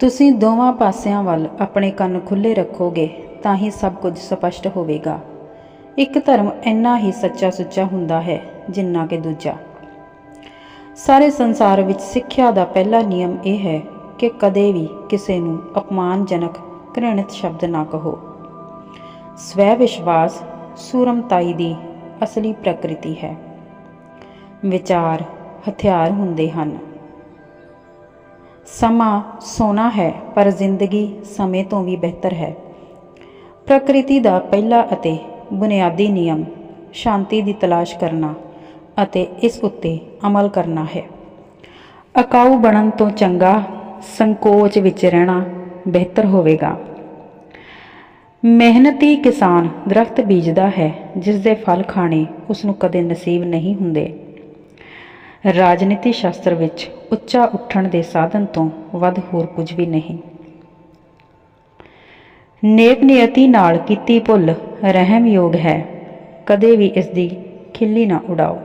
ਤੁਸੀਂ ਦੋਵਾਂ ਪਾਸਿਆਂ ਵੱਲ ਆਪਣੇ ਕੰਨ ਖੁੱਲੇ ਰੱਖੋਗੇ ਤਾਂ ਹੀ ਸਭ ਕੁਝ ਸਪਸ਼ਟ ਹੋਵੇਗਾ। ਇੱਕ ਧਰਮ ਇੰਨਾ ਹੀ ਸੱਚਾ ਸੁੱਚਾ ਹੁੰਦਾ ਹੈ ਜਿੰਨਾ ਕਿ ਦੂਜਾ। ਸਾਰੇ ਸੰਸਾਰ ਵਿੱਚ ਸਿੱਖਿਆ ਦਾ ਪਹਿਲਾ ਨਿਯਮ ਇਹ ਹੈ ਕਿ ਕਦੇ ਵੀ ਕਿਸੇ ਨੂੰ ਅਪਮਾਨਜਨਕ, ਘ੍ਰਿਣਿਤ ਸ਼ਬਦ ਨਾ ਕਹੋ। ਸਵੈ ਵਿਸ਼ਵਾਸ ਸੂਰਮਤਾਈ ਦੀ ਅਸਲੀ ਪ੍ਰਕਿਰਤੀ ਹੈ। ਵਿਚਾਰ ਹਥਿਆਰ ਹੁੰਦੇ ਹਨ। ਸਮਾਂ ਸੋਨਾ ਹੈ, ਪਰ ਜ਼ਿੰਦਗੀ ਸਮੇਂ ਤੋਂ ਵੀ ਬਿਹਤਰ ਹੈ। ਪ੍ਰਕਿਰਤੀ ਦਾ ਪਹਿਲਾ ਅਤੇ ਬੁਨਿਆਦੀ ਨਿਯਮ, ਸ਼ਾਂਤੀ ਦੀ ਤਲਾਸ਼ ਕਰਨਾ ਅਤੇ ਇਸ ਉੱਤੇ ਅਮਲ ਕਰਨਾ ਹੈ। ਅਕਾਊ ਬਣਨ ਤੋਂ ਚੰਗਾ ਸੰਕੋਚ ਵਿੱਚ ਰਹਿਣਾ ਬਿਹਤਰ ਹੋਵੇਗਾ। ਮਿਹਨਤੀ ਕਿਸਾਨ ਦਰਖਤ ਬੀਜਦਾ ਹੈ ਜਿਸ ਦੇ ਫਲ ਖਾਣੇ ਉਸ ਨੂੰ ਕਦੇ ਨਸੀਬ ਨਹੀਂ ਹੁੰਦੇ। ਰਾਜਨੀਤੀ ਸ਼ਾਸਤਰ ਵਿੱਚ ਉੱਚਾ ਉੱਠਣ ਦੇ ਸਾਧਨ ਤੋਂ ਵੱਧ ਹੋਰ ਕੁਝ ਵੀ ਨਹੀਂ। ਨੇਕ ਨਿਯਤੀ ਨਾਲ ਕੀਤੀ ਭੁੱਲ ਰਹਿਮਯੋਗ ਹੈ। ਕਦੇ ਵੀ ਇਸ ਦੀ ਖਿੱਲੀ ਨਾ ਉਡਾਓ।